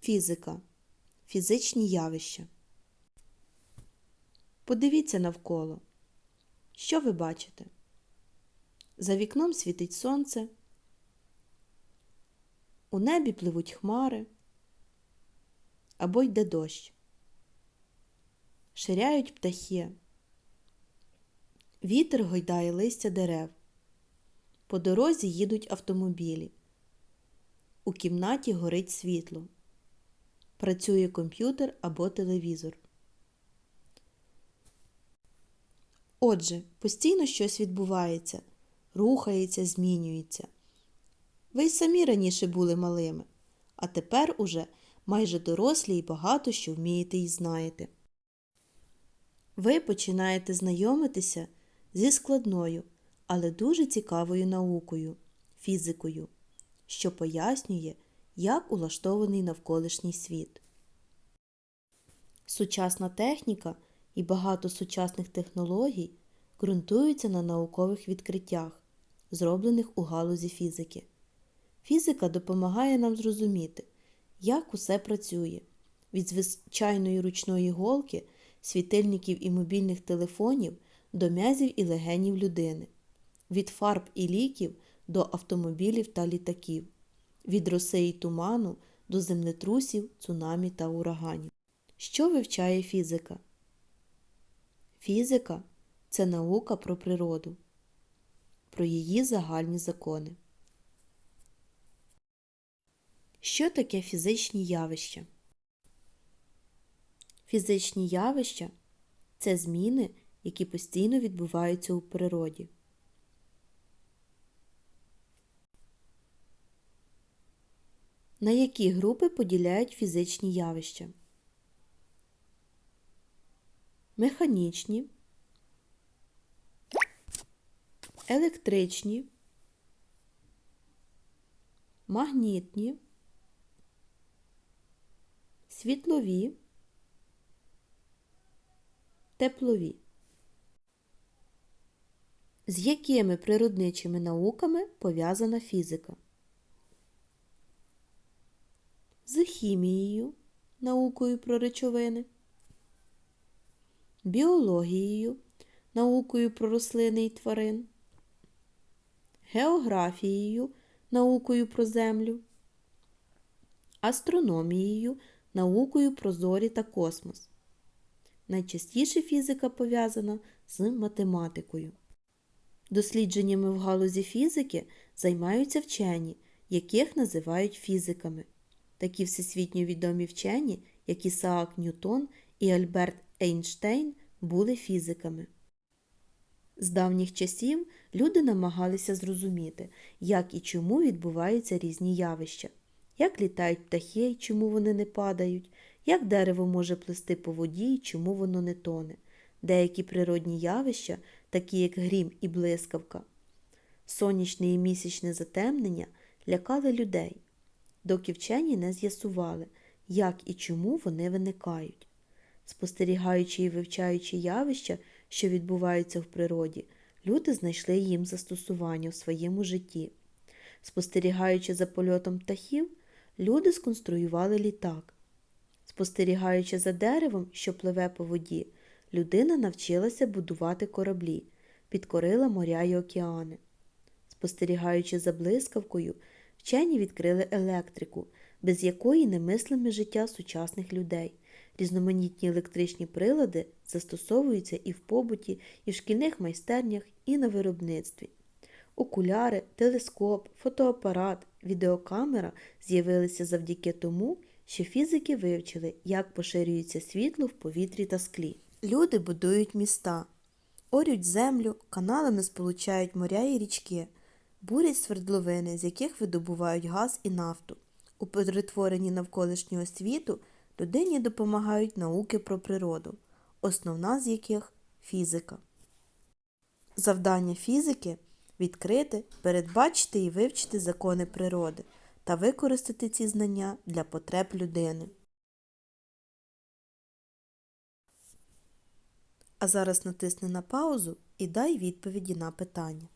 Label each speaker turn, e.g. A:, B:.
A: Фізика. Фізичні явища. Подивіться навколо. Що ви бачите? За вікном світить сонце. У небі пливуть хмари або йде дощ. Ширяють птахи. Вітер гойдає листя дерев. По дорозі їдуть автомобілі. У кімнаті горить світло. Працює комп'ютер або телевізор. Отже, постійно щось відбувається, рухається, змінюється. Ви й самі раніше були малими, а тепер уже майже дорослі і багато що вмієте і знаєте. Ви починаєте знайомитися зі складною, але дуже цікавою наукою фізикою, що пояснює, як улаштований навколишній світ. Сучасна техніка і багато сучасних технологій ґрунтуються на наукових відкриттях, зроблених у галузі фізики. Фізика допомагає нам зрозуміти, як усе працює від звичайної ручної голки, світильників і мобільних телефонів до м'язів і легенів людини, від фарб і ліків до автомобілів та літаків, від роси і туману до землетрусів, цунамі та ураганів. Що вивчає фізика? Фізика це наука про природу, про її загальні закони. Що таке фізичні явища? Фізичні явища це зміни, які постійно відбуваються у природі. На які групи поділяють фізичні явища? Механічні, електричні, магнітні, світлові, теплові. З якими природничими науками пов'язана фізика? З хімією, наукою про речовини, біологією, наукою про рослини і тварин, географією, наукою про землю, астрономією, наукою про зорі та космос. Найчастіше фізика пов'язана з математикою. Дослідженнями в галузі фізики займаються вчені, яких називають фізиками. Такі всесвітньо відомі вчені, як Ісаак Ньютон і Альберт Ейнштейн, були фізиками. З давніх часів люди намагалися зрозуміти, як і чому відбуваються різні явища, як літають птахи і чому вони не падають, як дерево може плисти по воді і чому воно не тоне. Деякі природні явища, такі як грім і блискавка, сонячне і місячне затемнення, лякали людей, доки вчені не з'ясували, як і чому вони виникають. Спостерігаючи і вивчаючи явища, що відбуваються в природі, люди знайшли їм застосування в своєму житті. Спостерігаючи за польотом птахів, люди сконструювали літак. Спостерігаючи за деревом, що пливе по воді, людина навчилася будувати кораблі, підкорила моря й океани. Спостерігаючи за блискавкою, вчені відкрили електрику, без якої немислиме життя сучасних людей. Різноманітні електричні прилади застосовуються і в побуті, і в шкільних майстернях, і на виробництві. Окуляри, телескоп, фотоапарат, відеокамера з'явилися завдяки тому, що фізики вивчили, як поширюється світло в повітрі та склі. Люди будують міста, орють землю, каналами сполучають моря і річки, бурять свердловини, з яких видобувають газ і нафту. У перетворенні навколишнього світу людині допомагають науки про природу, основна з яких фізика. Завдання фізики відкрити, передбачити і вивчити закони природи та використати ці знання для потреб людини. А зараз натисни на паузу і дай відповіді на питання.